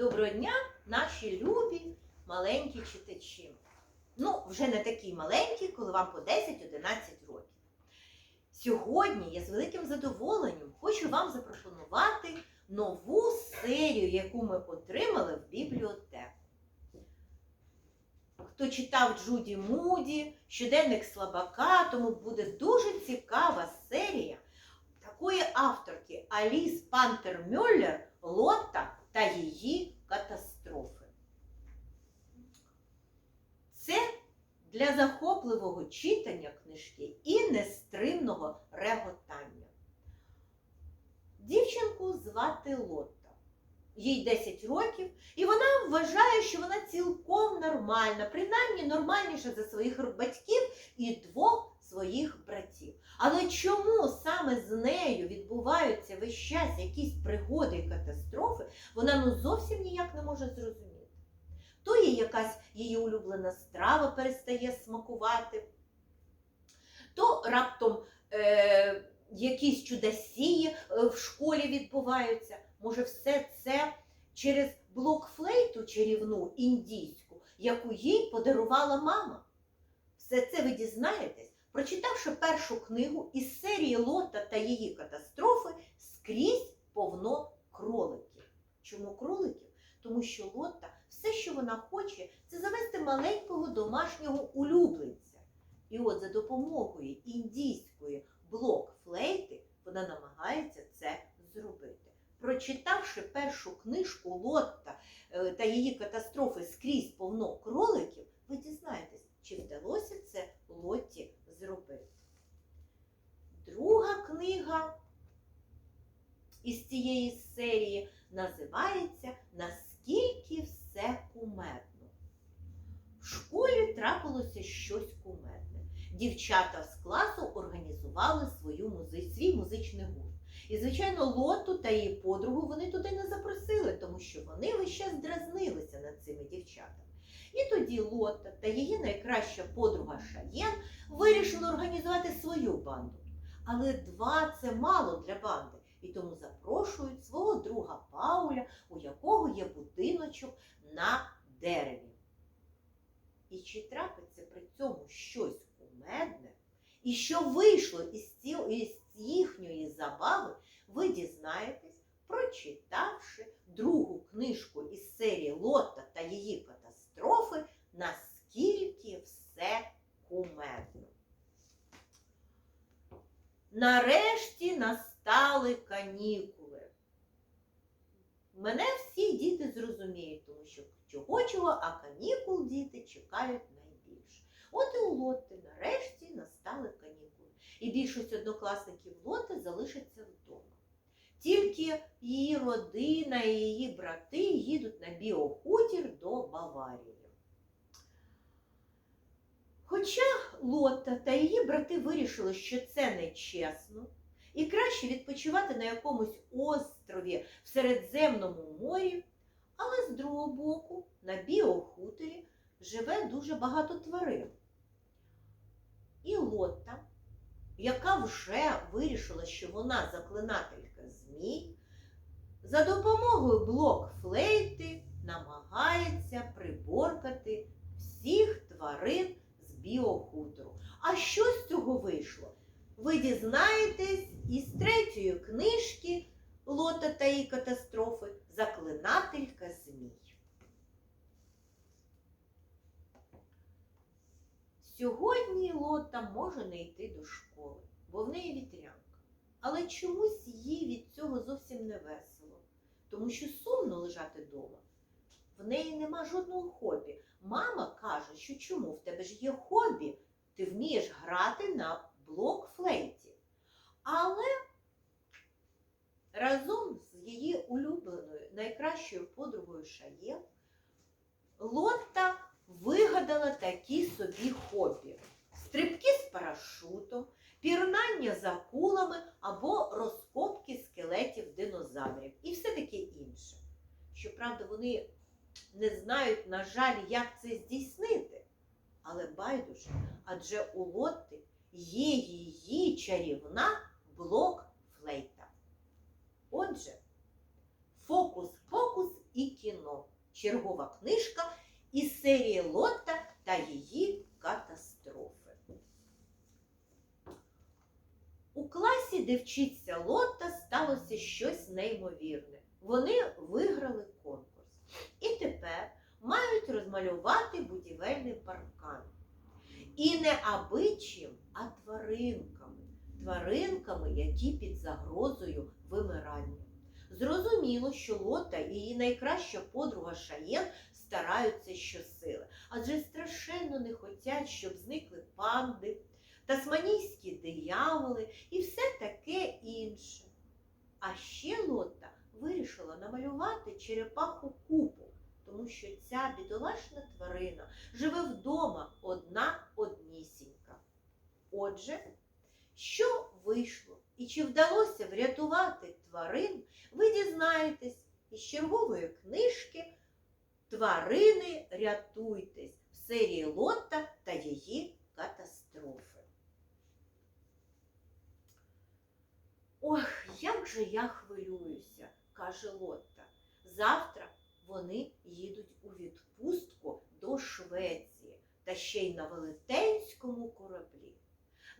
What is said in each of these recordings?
Доброго дня, наші любі маленькі читачі. Ну, вже не такі маленькі, коли вам по 10-11 років. Сьогодні я з великим задоволенням хочу вам запропонувати нову серію, яку ми отримали в бібліотеку. Хто читав Джуді Муді, щоденник слабака, тому буде дуже цікава серія такої авторки Аліс Пантер Мюллер Лотта та її катастрофи. Це для захопливого читання книжки і нестримного реготання. Дівчинку звати Лотта. Їй 10 років, і вона вважає, що вона цілком нормальна, принаймні нормальніша за своїх батьків і двох своїх братів. Але чому саме з нею відбуваються весь час якісь пригоди і катастрофи, вона ну зовсім ніяк не може зрозуміти. То їй якась її улюблена страва перестає смакувати, то раптом е, якісь чудосії е, в школі відбуваються. Може, все це через блокфлейту чарівну індійську, яку їй подарувала мама. Все це ви дізнаєтесь, прочитавши першу книгу із серії Лота та її катастрофи скрізь повно кроликів. Чому кроликів? Тому що Лотта все, що вона хоче, це завести маленького домашнього улюбленця. І от за допомогою індійської блокфлейти вона намагається це зробити. Прочитавши першу книжку Лотта е, та її катастрофи скрізь повно кроликів, ви дізнаєтесь, чи вдалося це Лотті зробити. Друга книга із цієї серії називається Наскільки все кумедно. В школі трапилося щось кумедне. Дівчата з класу організували свою музи... свій музичний гурт. І, звичайно, Лоту та її подругу вони туди не запросили, тому що вони весь час дразнилися над цими дівчатами. І тоді Лотта та її найкраща подруга Шаєн вирішили організувати свою банду. Але два це мало для банди, і тому запрошують свого друга Пауля, у якого є будиночок на дереві. І чи трапиться при цьому щось кумедне, і що вийшло із, ці, із їхньої забави, ви дізнаєтесь, прочитавши другу книжку із серії Лотта та її катастрофи, наскільки все кумедно. Нарешті настали канікули. Мене всі діти зрозуміють, тому що чого чого, а канікул діти чекають найбільше. От і у Лотти нарешті настали канікули. І більшість однокласників Лоти залишаться вдома. Тільки її родина і її брати їдуть на біохутір до Баварії. Хоча Лотта та її брати вирішили, що це нечесно, і краще відпочивати на якомусь острові в Середземному морі, але з другого боку на біохуторі живе дуже багато тварин. І Лотта, яка вже вирішила, що вона заклинателька змій, за допомогою блокфлейти намагається приборкати всіх тварин з біохутору. А що з цього вийшло? Ви дізнаєтесь із третьої книжки Лота та її катастрофи Заклинателька змій. Сьогодні Лота може не йти до школи, бо в неї вітрянка. Але чомусь їй від цього зовсім не весело, тому що сумно лежати вдома. В неї нема жодного хобі. Мама каже, що чому в тебе ж є хобі, ти вмієш грати на блокфлейті. Але разом з її улюбленою найкращою подругою Шаєм Лотта вигадала такі собі хобі: стрибки з парашутом, пірнання за кулами або розкопки скелетів динозаврів і все таке інше. Щоправда, вони не знають, на жаль, як це здійснити. Але байдуже, адже у Лотти є її чарівна блок-флейта. Отже, фокус-покус і кіно. Чергова книжка із серії Лотта та її катастрофи. У класі, де вчиться Лотта, сталося щось неймовірне. Вони виграли конкурс. І тепер мають розмалювати будівельний паркан. І не абичим, а тваринками. Тваринками, які під загрозою вимирання. Зрозуміло, що Лота і її найкраща подруга Шаєн стараються щосили, адже страшенно не хотять, щоб зникли панди, тасманійські дияволи і все таке інше. А ще Лота вирішила намалювати черепаху купу, тому що ця бідолашна тварина живе вдома одна. Отже, що вийшло і чи вдалося врятувати тварин, ви дізнаєтесь із чергової книжки Тварини рятуйтесь в серії Лотта та її катастрофи. Ох, як же я хвилююся, каже Лотта. Завтра вони їдуть у відпустку до Швеції та ще й на велетенському кораблі.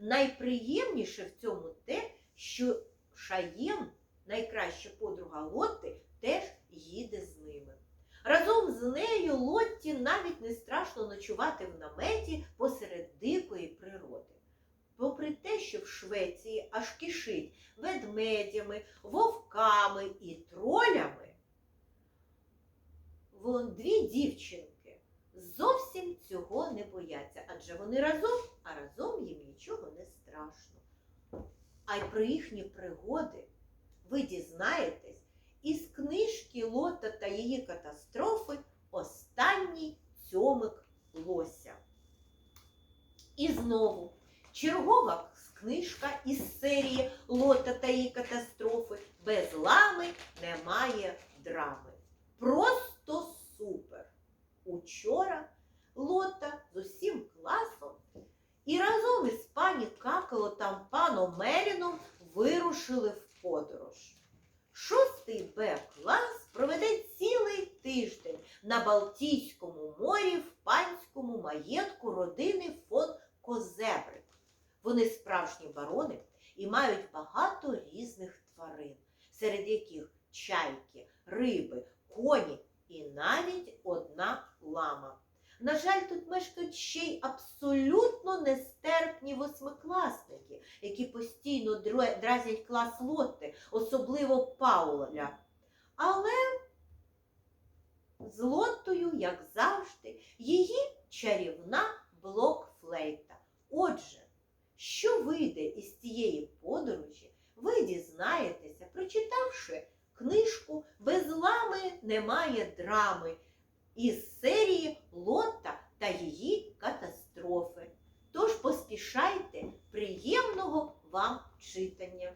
Найприємніше в цьому те, що Шаєн, найкраща подруга Лотти, теж їде з ними. Разом з нею Лотті навіть не страшно ночувати в наметі посеред дикої природи. Попри те, що в Швеції аж кишить ведмедями, вовками і тролями, дві дівчинки зовсім цього не бояться, адже вони разом, а разом їм нічого не страшно. А й про їхні пригоди ви дізнаєтесь із книжки Лота та її катастрофи Останній цьомик лося. І знову чергова книжка із серії Лота та її катастрофи без лами немає драми. Просто супер! Учора Лота з усім класом і разом із пані Каколотом паном Меріном вирушили в подорож. Шостий Б клас проведе цілий тиждень на Балтійському морі в панському маєтку родини фон Козебрик. Вони справжні барони і мають багато різних тварин, серед яких чайки, риби, коні і навіть одна лама. На жаль, тут мешкають ще й абсолютно нестерпні восьмикласники, які постійно дразнять клас Лотти, особливо Пауля. Але з Лоттою, як завжди, її чарівна блокфлейта. Отже, що вийде із цієї подорожі, ви дізнаєтеся, прочитавши книжку Без лами немає драми із серії Лотта та її катастрофи. Тож поспішайте приємного вам читання!